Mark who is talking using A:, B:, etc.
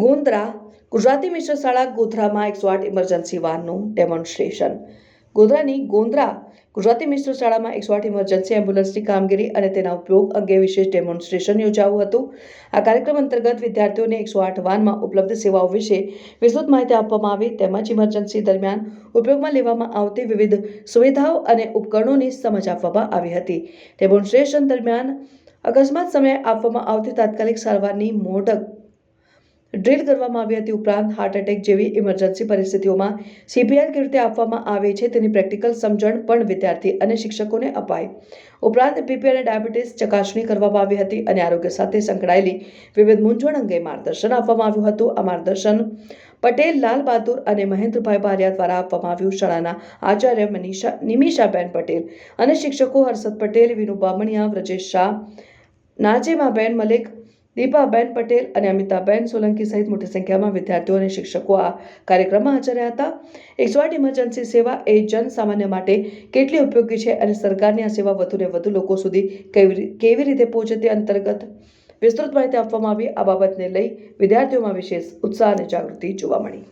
A: ગોંદરા ગુજરાતી મિશ્ર શાળા ગોધરામાં એકસો આઠ ઇમરજન્સી વાનનું ડેમોન્સ્ટ્રેશન ગોધરાની ગોંદરા ગુજરાતી મિશ્ર શાળામાં એકસો આઠ ઇમરજન્સી એમ્બ્યુલન્સની કામગીરી અને તેના ઉપયોગ અંગે વિશેષ ડેમોન્સ્ટ્રેશન યોજાયું હતું. આ કાર્યક્રમ અંતર્ગત વિદ્યાર્થીઓને એકસો આઠ વાનમાં ઉપલબ્ધ સેવાઓ વિશે વિસ્તૃત માહિતી આપવામાં આવી તેમજ ઇમરજન્સી દરમિયાન ઉપયોગમાં લેવામાં આવતી વિવિધ સુવિધાઓ અને ઉપકરણોની સમજ આપવામાં આવી હતી. ડેમોન્સ્ટ્રેશન દરમિયાન અકસ્માત સમયે આપવામાં આવતી તાત્કાલિક સારવારની મોડક ડ્રીલ કરવામાં આવી હતી ઉપરાંત હાર્ટ એટેક જેવી ઇમરજન્સી પરિસ્થિતિઓમાં સીપીઆર કેવી રીતે આપવામાં આવે છે તેની પ્રેક્ટિકલ સમજણ પણ વિદ્યાર્થી અને શિક્ષકોને અપાઈ. ઉપરાંત બીપી અને ડાયાબિટીસ ચકાસણી કરવામાં આવી હતી અને આરોગ્ય સાથે સંકળાયેલી વિવિધ મૂંઝવણ અંગે માર્ગદર્શન આપવામાં આવ્યું હતું. આ માર્ગદર્શન પટેલ, લાલ બહાદુર અને મહેન્દ્રભાઈ બારિયા દ્વારા આપવામાં આવ્યું. શાળાના આચાર્ય મનીષા, નિમિષાબેન પટેલ અને શિક્ષકો હર્ષદ પટેલ, વિનુ બામણિયા વ્રજેશ શાહ, નાજેમાબેન મલિક દીપાબેન પટેલ અને અમિતાબેન સોલંકી સહિત મોટી સંખ્યામાં વિદ્યાર્થીઓ અને શિક્ષકો આ કાર્યક્રમમાં હાજર રહ્યા હતા. એકસો આઠ ઇમરજન્સી સેવા એ જન સામાન્ય માટે કેટલી ઉપયોગી છે અને સરકારની આ સેવા વધુને વધુ લોકો સુધી કેવી રીતે પહોંચે તે અંતર્ગત વિસ્તૃત માહિતી આપવામાં આવી. આ બાબતને લઈ વિદ્યાર્થીઓમાં વિશેષ ઉત્સાહ અને જાગૃતિ જોવા મળી.